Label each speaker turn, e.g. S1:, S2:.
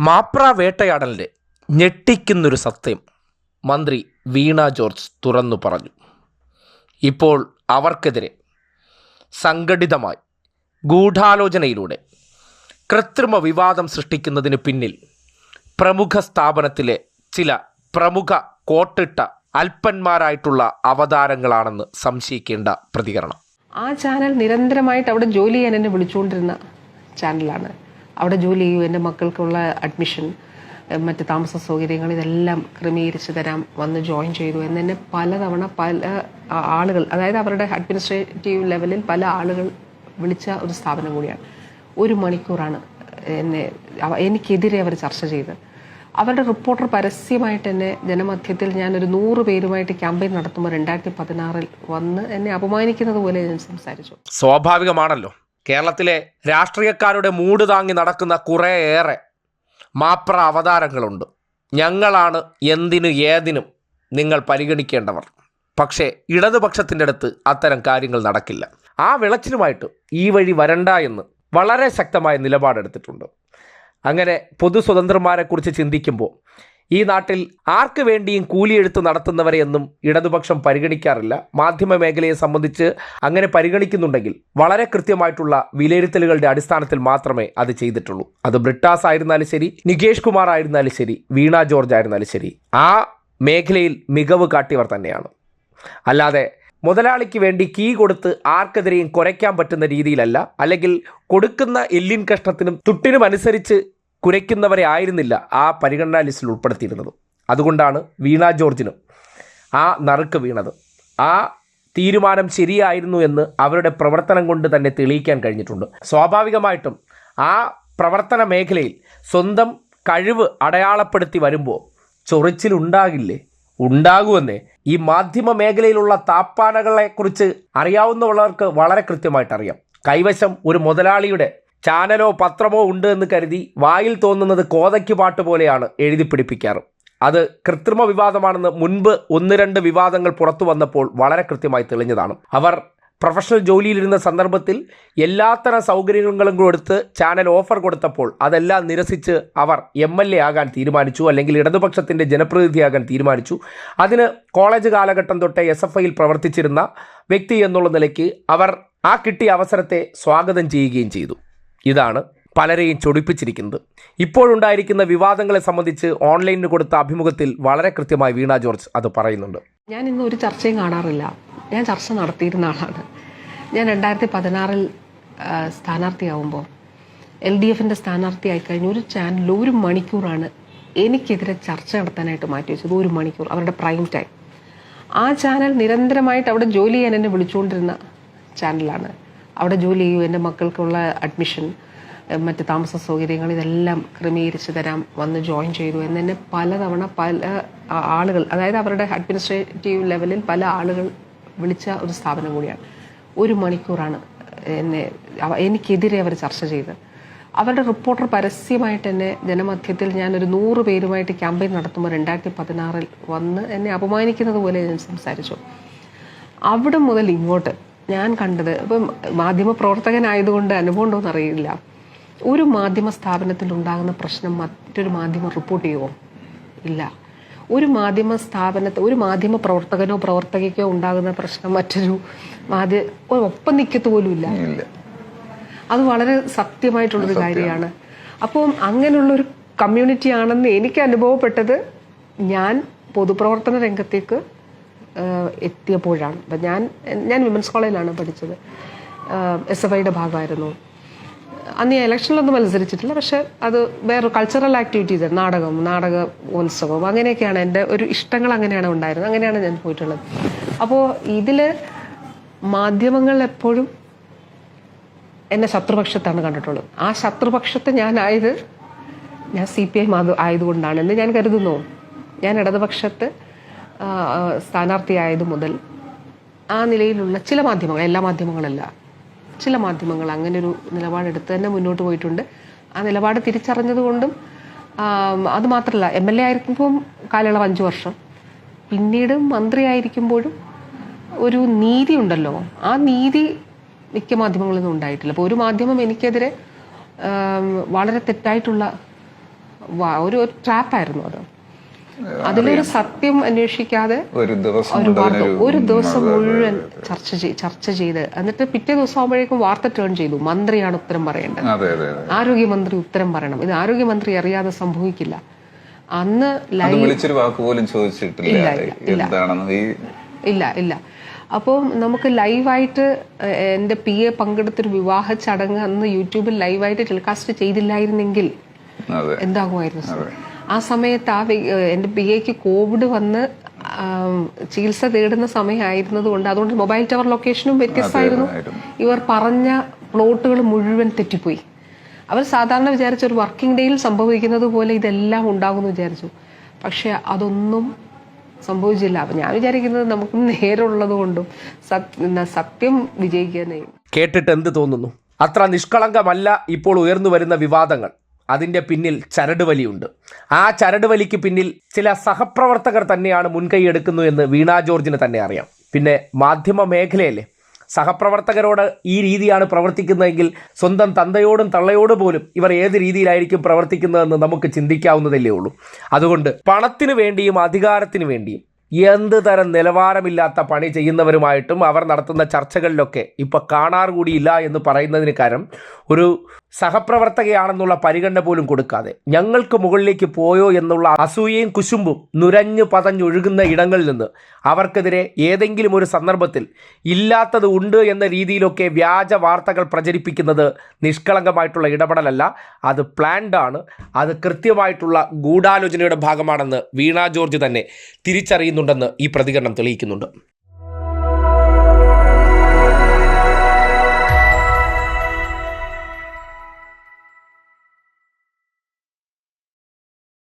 S1: മാപ്ര വേട്ടയാടലിന്റെ ഞെട്ടിക്കുന്നൊരു സത്യം മന്ത്രി വീണ ജോർജ് തുറന്നു പറഞ്ഞു. ഇപ്പോൾ അവർക്കെതിരെ സംഘടിതമായി ഗൂഢാലോചനയിലൂടെ കൃത്രിമ വിവാദം സൃഷ്ടിക്കുന്നതിന് പിന്നിൽ പ്രമുഖ സ്ഥാപനത്തിലെ ചില പ്രമുഖ കോട്ടിട്ട അല്പന്മാരായിട്ടുള്ള അവതാരങ്ങളാണെന്ന് സംശയിക്കേണ്ട പ്രതികരണം.
S2: ആ ചാനൽ നിരന്തരമായിട്ട് അവിടെ ജോലി ചെയ്യാൻ എന്നെ വിളിച്ചുകൊണ്ടിരുന്ന ചാനലാണ്. അവിടെ ജോലി ചെയ്യൂ എന്റെ മക്കൾക്കുള്ള അഡ്മിഷൻ മറ്റ് താമസ സൗകര്യങ്ങൾ ഇതെല്ലാം ക്രമീകരിച്ച് തരാം വന്ന് ജോയിൻ ചെയ്തു എന്ന് തന്നെ പലതവണ പല ആളുകൾ അതായത് അവരുടെ അഡ്മിനിസ്ട്രേറ്റീവ് ലെവലിൽ പല ആളുകൾ വിളിച്ച ഒരു സ്ഥാപനം കൂടിയാണ്. ഒരു മണിക്കൂറാണ് എന്നെ എനിക്കെതിരെ അവർ ചർച്ച ചെയ്ത്. അവരുടെ റിപ്പോർട്ടർ പരസ്യമായിട്ട് എന്നെ ജനമധ്യത്തിൽ ഞാനൊരു നൂറ് പേരുമായിട്ട് ക്യാമ്പയിൻ നടത്തുമ്പോൾ രണ്ടായിരത്തി പതിനാറിൽ വന്ന് എന്നെ അപമാനിക്കുന്നത് പോലെ ഞാൻ സംസാരിച്ചു.
S1: സ്വാഭാവികമാണല്ലോ. കേരളത്തിലെ രാഷ്ട്രീയക്കാരുടെ മൂട് താങ്ങി നടക്കുന്ന കുറേയേറെ മാപ്ര അവതാരങ്ങളുണ്ട്. ഞങ്ങളാണ് എന്തിനു ഏതിനും നിങ്ങൾ പരിഗണിക്കേണ്ടവർ. പക്ഷേ ഇടതുപക്ഷത്തിന്റെ അടുത്ത് അത്തരം കാര്യങ്ങൾ നടക്കില്ല. ആ വിളച്ചിലുമായിട്ട് ഈ വഴി വരണ്ട എന്ന് വളരെ ശക്തമായ നിലപാടെടുത്തിട്ടുണ്ട്. അങ്ങനെ പൊതു സ്വതന്ത്രന്മാരെക്കുറിച്ച് ചിന്തിക്കുമ്പോൾ ഈ നാട്ടിൽ ആർക്ക് വേണ്ടിയും കൂലിയെഴുത്ത് നടത്തുന്നവരെയൊന്നും ഇടതുപക്ഷം പരിഗണിക്കാറില്ല. മാധ്യമ മേഖലയെ സംബന്ധിച്ച് അങ്ങനെ പരിഗണിക്കുന്നുണ്ടെങ്കിൽ വളരെ കൃത്യമായിട്ടുള്ള വിലയിരുത്തലുകളുടെ അടിസ്ഥാനത്തിൽ മാത്രമേ അത് ചെയ്തിട്ടുള്ളൂ. അത് ബ്രിട്ടാസ് ആയിരുന്നാലും ശരി നികേഷ് കുമാർ ആയിരുന്നാലും ശരി വീണ ജോർജ് ആയിരുന്നാലും ശരി. ആ മേഖലയിൽ മികവ് കാട്ടിയവർ തന്നെയാണ്. അല്ലാതെ മുതലാളിക്ക് വേണ്ടി കീ കൊടുത്ത് ആർക്കെതിരെയും കുറയ്ക്കാൻ പറ്റുന്ന രീതിയിലല്ല അല്ലെങ്കിൽ കൊടുക്കുന്ന എല്ലിൻ കഷ്ണത്തിനും തുട്ടിനും അനുസരിച്ച് കുരയ്ക്കുന്നവരെ ആയിരുന്നില്ല ആ പരിഗണനാ ലിസ്റ്റിൽ ഉൾപ്പെടുത്തിയിരുന്നത്. അതുകൊണ്ടാണ് വീണ ജോർജിനും ആ നറുക്ക് വീണത്. ആ തീരുമാനം ശരിയായിരുന്നു എന്ന് അവരുടെ പ്രവർത്തനം കൊണ്ട് തന്നെ തെളിയിക്കാൻ കഴിഞ്ഞിട്ടുണ്ട്. സ്വാഭാവികമായിട്ടും ആ പ്രവർത്തന മേഖലയിൽ സ്വന്തം കഴിവ് അടയാളപ്പെടുത്തി വരുമ്പോൾ ചൊറിച്ചിലുണ്ടാകില്ലേ ഉണ്ടാകുമെന്നേ. ഈ മാധ്യമ മേഖലയിലുള്ള താപ്പാനകളെക്കുറിച്ച് അറിയാവുന്നവർക്ക് വളരെ കൃത്യമായിട്ട് അറിയാം കൈവശം ഒരു മുതലാളിയുടെ ചാനലോ പത്രമോ ഉണ്ട് എന്ന് കരുതി വായിൽ തോന്നുന്നത് കോതയ്ക്ക് പാട്ട് പോലെയാണ് എഴുതി പിടിപ്പിക്കാറ്. അത് കൃത്രിമ വിവാദമാണെന്ന് മുൻപ് ഒന്ന് രണ്ട് വിവാദങ്ങൾ പുറത്തു വന്നപ്പോൾ വളരെ കൃത്യമായി തെളിഞ്ഞതാണ്. അവർ പ്രൊഫഷണൽ ജോലിയിലിരുന്ന സന്ദർഭത്തിൽ എല്ലാത്തരം സൗകര്യങ്ങളും കൊടുത്ത് ചാനൽ ഓഫർ കൊടുത്തപ്പോൾ അതെല്ലാം നിരസിച്ച് അവർ എം എൽ എ ആകാൻ തീരുമാനിച്ചു അല്ലെങ്കിൽ ഇടതുപക്ഷത്തിന്റെ ജനപ്രതിനിധിയാകാൻ തീരുമാനിച്ചു. അതിന് കോളേജ് കാലഘട്ടം തൊട്ടേ എസ് എഫ് ഐയിൽ പ്രവർത്തിച്ചിരുന്ന വ്യക്തി എന്നുള്ള നിലയ്ക്ക് അവർ ആ കിട്ടിയ അവസരത്തെ സ്വാഗതം ചെയ്യുകയും ചെയ്തു. ഇതാണ് പലരെയും ചൊടിപ്പിച്ചിരിക്കുന്നത്. ഇപ്പോഴുണ്ടായിരിക്കുന്ന വിവാദങ്ങളെ സംബന്ധിച്ച് ഓൺലൈനിൽ കൊടുത്ത അഭിമുഖത്തിൽ വളരെ കൃത്യമായി വീണ ജോർജ് അത് പറയുന്നുണ്ട്.
S2: ഞാൻ ഇന്ന് ഒരു ചർച്ചയും കാണാറില്ല. ഞാൻ ചർച്ച നടത്തിയിരുന്ന ആളാണ്. ഞാൻ രണ്ടായിരത്തി പതിനാറിൽ സ്ഥാനാർത്ഥിയാവുമ്പോൾ എൽ ഡി എഫിന്റെ സ്ഥാനാർത്ഥിയായി കഴിഞ്ഞ് ഒരു ചാനൽ ഒരു മണിക്കൂറാണ് എനിക്കെതിരെ ചർച്ച നടത്താനായിട്ട് മാറ്റി വെച്ചത്. ഒരു മണിക്കൂർ അവരുടെ പ്രൈം ടൈം. ആ ചാനൽ നിരന്തരമായിട്ട് അവിടെ ജോലി ചെയ്യാൻ എന്നെ വിളിച്ചുകൊണ്ടിരുന്ന ചാനലാണ്. അവിടെ ജോലി ചെയ്യൂ എന്റെ മക്കൾക്കുള്ള അഡ്മിഷൻ മറ്റ് താമസ സൗകര്യങ്ങൾ ഇതെല്ലാം ക്രമീകരിച്ച് തരാം വന്ന് ജോയിൻ ചെയ്തു എന്ന് തന്നെ പലതവണ പല ആളുകൾ അതായത് അവരുടെ അഡ്മിനിസ്ട്രേറ്റീവ് ലെവലിൽ പല ആളുകൾ വിളിച്ച ഒരു സ്ഥാപനം കൂടിയാണ്. ഒരു മണിക്കൂറാണ് എന്നെ എനിക്കെതിരെ അവർ ചർച്ച ചെയ്ത് അവരുടെ റിപ്പോർട്ടർ പരസ്യമായിട്ട് എന്നെ ജനമധ്യത്തിൽ ഞാനൊരു നൂറ് പേരുമായിട്ട് ക്യാമ്പയിൻ നടത്തുമ്പോൾ രണ്ടായിരത്തി പതിനാറിൽ വന്ന് എന്നെ അപമാനിക്കുന്നത് പോലെ ഞാൻ സംസാരിച്ചു. അവിടെ മുതൽ ഇങ്ങോട്ട് ഞാൻ കണ്ടത്. ഇപ്പം മാധ്യമ പ്രവർത്തകനായതുകൊണ്ട് അനുഭവം ഉണ്ടോയെന്ന് അറിയില്ല. ഒരു മാധ്യമ സ്ഥാപനത്തിൽ ഉണ്ടാകുന്ന പ്രശ്നം മറ്റൊരു മാധ്യമം റിപ്പോർട്ട് ചെയ്യുമോ ഇല്ല. ഒരു മാധ്യമ സ്ഥാപനത്തെ ഒരു മാധ്യമ പ്രവർത്തകനോ പ്രവർത്തകയ്ക്കോ ഉണ്ടാകുന്ന പ്രശ്നം മറ്റൊരു മാധ്യ ഒപ്പം നിൽക്കത്ത് പോലും ഇല്ല. അത് വളരെ സത്യമായിട്ടുള്ളൊരു കാര്യമാണ്. അപ്പം അങ്ങനെയുള്ളൊരു കമ്മ്യൂണിറ്റി ആണെന്ന് എനിക്ക് അനുഭവപ്പെട്ടത് ഞാൻ പൊതുപ്രവർത്തന രംഗത്തേക്ക് എത്തിയപ്പോഴാണ്. അപ്പം ഞാൻ ഞാൻ വിമൻസ് കോളേജിലാണ് പഠിച്ചത്. എസ് എഫ് ഐയുടെ ഭാഗമായിരുന്നു. അന്ന് ഞാൻ ഇലക്ഷനിലൊന്നും മത്സരിച്ചിട്ടില്ല. പക്ഷെ അത് വേറെ കൾച്ചറൽ ആക്ടിവിറ്റീസ് നാടകം നാടക ഉത്സവം അങ്ങനെയൊക്കെയാണ് എന്റെ ഒരു ഇഷ്ടങ്ങൾ അങ്ങനെയാണ് ഉണ്ടായിരുന്നത്. അങ്ങനെയാണ് ഞാൻ പോയിട്ടുള്ളത്. അപ്പോൾ ഇതിൽ മാധ്യമങ്ങൾ എപ്പോഴും എന്നെ ശത്രുപക്ഷത്താണ് കണ്ടിട്ടുള്ളത്. ആ ശത്രുപക്ഷത്തെ ഞാനായത് ഞാൻ സി പി ഐ ആയതുകൊണ്ടാണെന്ന് ഞാൻ കരുതുന്നു. ഞാൻ ഇടതുപക്ഷത്ത് സ്ഥാനാർത്ഥിയായത് മുതൽ ആ നിലയിലുള്ള ചില മാധ്യമങ്ങൾ എല്ലാ മാധ്യമങ്ങളല്ല ചില മാധ്യമങ്ങൾ അങ്ങനെ ഒരു നിലപാടെടുത്ത് തന്നെ മുന്നോട്ട് പോയിട്ടുണ്ട്. ആ നിലപാട് തിരിച്ചറിഞ്ഞതുകൊണ്ടും അത് മാത്രമല്ല എം എൽ എ ആയിരിക്കുമ്പം കാലയളവ് അഞ്ച് വർഷം. പിന്നീട് മന്ത്രിയായിരിക്കുമ്പോഴും ഒരു നീതി ഉണ്ടല്ലോ. ആ നീതി മിക്ക മാധ്യമങ്ങളിൽ ഉണ്ടായിട്ടില്ല. അപ്പോൾ ഒരു മാധ്യമം എനിക്കെതിരെ വളരെ തെറ്റായിട്ടുള്ള ഒരു ട്രാപ്പായിരുന്നു അത്. അതിലൊരു സത്യം അന്വേഷിക്കാതെ
S3: ഒരു ദിവസം
S2: ഒരു ദിവസം മുഴുവൻ ചർച്ച ചർച്ച ചെയ്ത് എന്നിട്ട് പിറ്റേ ദിവസം ആകുമ്പോഴേക്കും വാർത്ത ടേൺ ചെയ്തു. മന്ത്രിയാണ് ഉത്തരം പറയേണ്ടത്. ആരോഗ്യമന്ത്രി ഉത്തരം പറയണം. ഇത് ആരോഗ്യമന്ത്രി അറിയാതെ സംഭവിക്കില്ല. അന്ന്
S3: വിളിച്ചൊരു വാക്ക് പോലും ചോദിച്ചിട്ടില്ല.
S2: ഇല്ല ഇല്ല അപ്പോൾ നമുക്ക് ലൈവായിട്ട് എന്റെ എന്റെ പി എ പങ്കെടുത്തൊരു വിവാഹ ചടങ്ങ് അന്ന് യൂട്യൂബിൽ ലൈവായിട്ട് ടെലികാസ്റ്റ് ചെയ്തില്ലായിരുന്നെങ്കിൽ എന്താകുമായിരുന്നു? ആ സമയത്ത് ആ എന്റെ പി എക്ക് കോവിഡ് വന്ന് ചികിത്സ തേടുന്ന സമയമായിരുന്നത് കൊണ്ട് അതുകൊണ്ട് മൊബൈൽ ടവർ ലൊക്കേഷനും വ്യത്യസ്തമായിരുന്നു. ഇവർ പറഞ്ഞ പ്ലോട്ടുകൾ മുഴുവൻ തെറ്റിപ്പോയി. അവർ സാധാരണ വിചാരിച്ച ഒരു വർക്കിംഗ് ഡേയിൽ സംഭവിക്കുന്നത് പോലെ ഇതെല്ലാം ഉണ്ടാകുമെന്ന് വിചാരിച്ചു. പക്ഷെ അതൊന്നും സംഭവിച്ചില്ല. അപ്പൊ ഞാൻ വിചാരിക്കുന്നത് നമുക്ക് നേരുള്ളത് കൊണ്ടും സത്യ- സത്യം വിജയിക്കാനേ
S1: കേട്ടിട്ട് എന്ത് തോന്നുന്നു? അത്ര നിഷ്കളങ്കമല്ല ഇപ്പോൾ ഉയർന്നു വരുന്ന വിവാദങ്ങൾ. അതിന്റെ പിന്നിൽ ചരടുവലിയുണ്ട്. ആ ചരടുവലിക്ക് പിന്നിൽ ചില സഹപ്രവർത്തകർ തന്നെയാണ് മുൻകൈ എടുക്കുന്നു എന്ന് വീണ ജോർജിന് തന്നെ അറിയാം. പിന്നെ മാധ്യമ മേഖലയല്ലേ? സഹപ്രവർത്തകരോട് ഈ രീതിയാണ് പ്രവർത്തിക്കുന്നതെങ്കിൽ സ്വന്തം തന്തയോടും തള്ളയോടും പോലും ഇവർ ഏത് രീതിയിലായിരിക്കും പ്രവർത്തിക്കുന്നതെന്ന് നമുക്ക് ചിന്തിക്കാവുന്നതല്ലേ ഉള്ളൂ. അതുകൊണ്ട് പണത്തിനു വേണ്ടിയും അധികാരത്തിനു വേണ്ടിയും എന്ത് തരം നിലവാരമില്ലാത്ത പണി ചെയ്യുന്നവരുമായിട്ടും അവർ നടത്തുന്ന ചർച്ചകളിലൊക്കെ ഇപ്പോൾ കാണാർ കൂടിയില്ല എന്ന് പറയുന്നതിന് കാരണം ഒരു സഹപ്രവർത്തകയാണെന്നുള്ള പരിഗണന പോലും കൊടുക്കാതെ ഞങ്ങൾക്ക് മുകളിലേക്ക് പോയോ എന്നുള്ള അസൂയയും കുശുമ്പും നുരഞ്ഞു പതഞ്ഞൊഴുകുന്ന ഇടങ്ങളിൽ നിന്ന് അവർക്കെതിരെ ഏതെങ്കിലും ഒരു സന്ദർഭത്തിൽ ഇല്ലാത്തത് ഉണ്ട് എന്ന രീതിയിലൊക്കെ വ്യാജ വാർത്തകൾ പ്രചരിപ്പിക്കുന്നത് നിഷ്കളങ്കമായിട്ടുള്ള ഇടപെടലല്ല അത് പ്ലാൻഡാണ് അത് കൃത്യമായിട്ടുള്ള ഗൂഢാലോചനയുടെ ഭാഗമാണെന്ന് വീണ ജോർജ് തന്നെ തിരിച്ചറിയുന്നുണ്ടെന്ന് ഈ പ്രതികരണം തെളിയിക്കുന്നുണ്ട്.